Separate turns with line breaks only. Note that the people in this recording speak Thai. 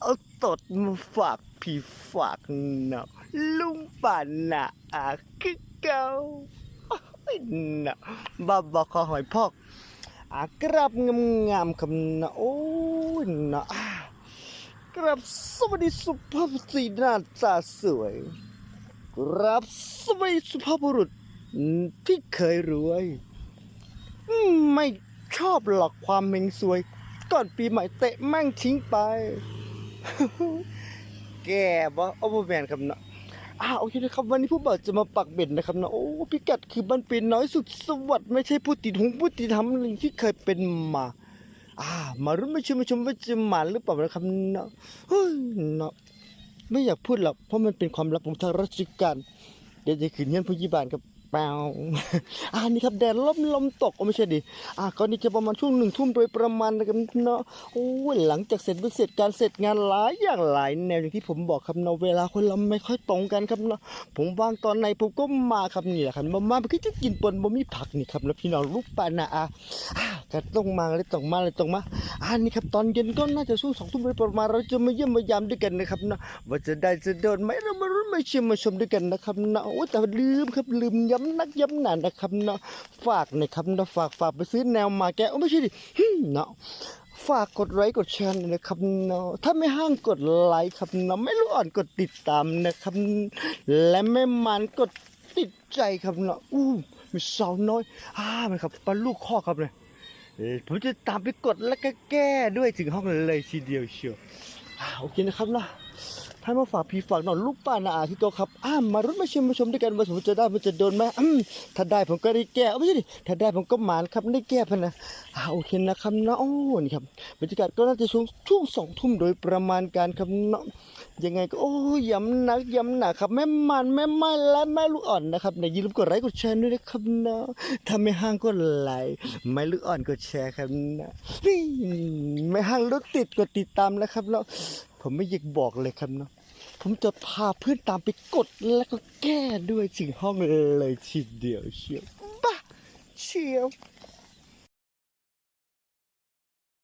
เอาตดมาฝากพี่ฝากน้อลุงป่านน่ะอาคือเก่าโอ้น่ะบ้าบอกขอหอยพอกอากราบงามๆคำนะโอ้ยนะอ่ากราบสวัสดีสุภาพสตรีหน้าตาสวยกราบสวัสดีสุภาพบุรุษที่เคยรวย ไม่ชอบหลอกความเมงสวย ก่อนปีใหม่เตะแม่งทิ้งไป แกบ่โอเวอร์แมนครับเนาะอ่าโอเคนะครับวันนี้ผู้บ่าวจะมาปักเบ็ดนะครับเนาะโอ้พิกัดคือบ้านเป็นน้อยสุดสวัสดิ์ไม่ใช่ผู้ติดหงผู้ติดทำหนึ่งที่เคยเป็นมาอ่ามารุ่นมาชมมาชมว่าจะหมานหรือเปล่านะครับเนาะเฮ้ยเนาะไม่อยากพูดหรอกเพราะมันเป็นความลับของทางราชการเดี๋ยวจะขืนเงี้ยผู้ยิบานกับ ปล่าอ่านี่ครับแดดลมลมตกก็ไม่ใช่ดิอ่าก็นี่จะประมาณช่วงหนึ่งทุ่มโดยประมาณนะครับเนาะโอ้ยหลังจากเสร็จเสร็จการเสร็จงานหลายอย่างหลายแนวอย่างที่ผมบอกครับเนาะเวลาคนเราไม่ค่อยตรงกันครับเนาะผมว่างตอนไหนผมก็มาครับนี่แหละครับมามาเพื่อจะกินปนบะหมี่ผักนี่ครับแล้วพี่น้องลูกปานะอะอ่าก็ต้องมาเลยต้องมาเลยต้องมาอ่านี่ครับตอนเย็นก็น่าจะช่วงสองทุ่มโดยประมาณเราจะมาเยี่ยมมายามด้วยกันนะครับเนาะว่าจะได้จะโดนไหมเรามา มาชิมมาชมด้วยกันนะครับเนาะแต่ลืมครับลืมย้ำนักย้ำหนานะครับเนาะฝากนะครับเนาะฝากฝากไปซื้อแนวมาแกโอ้ไม่ใช่ดิเนาะฝากกดไลค์กดแชร์นะครับเนาะถ้าไม่ห้างกดไลค์ครับเนาะไม่รู้อ่อนกดติดตามนะครับ และไม่มันกดติดใจครับเนาะอู้มีสาวน้อยอ่ามันครับปลาลูกข้อครับเลยเอ้ยผมจะตามไปกดแล้วก็แก้ด้วยถึงห้องเลยทีเดียวเชียวโอเคนะครับเนาะ ถ้ามาฝากพีฝากหนอยลูกป้านาอาที่โตะครับอ้ามารุ่นมาชิมมาชมด้วยกันว่าผมจะได้มันจะโดนไหมอืมถ้าได้ผมก็ได้แก้ไม่ใช่ดิถ้าได้ผมก็หมานครับได้แก้พนะอ่าโอเคนะครับนะโอ้นี่ครับบรรยากาศก็น่าจะช่วงช่วงสองทุ่มโดยประมาณการครับเนาะยังไงก็โอ้ย้ำหนักย้ำหนักครับแม่มันแม่มันและแม่ลูกอ่อนนะครับในย่าลืมกดไลค์กดแชร์ด้วยนะครับเนาะถ้าไม่ห้างก็ไลค์ไม่ลูกอ่อนกดแชร์ครับนะไม่ห้างรถติดกดติดตามนะครับเนาะผมไม่อยากบอกเลยครับเนาะ ผมจะพาเพื่อนตามไปกดแล้วก็แก้ด้วยถึงห้องเลยทีเดียวเชียวบ้าเชียว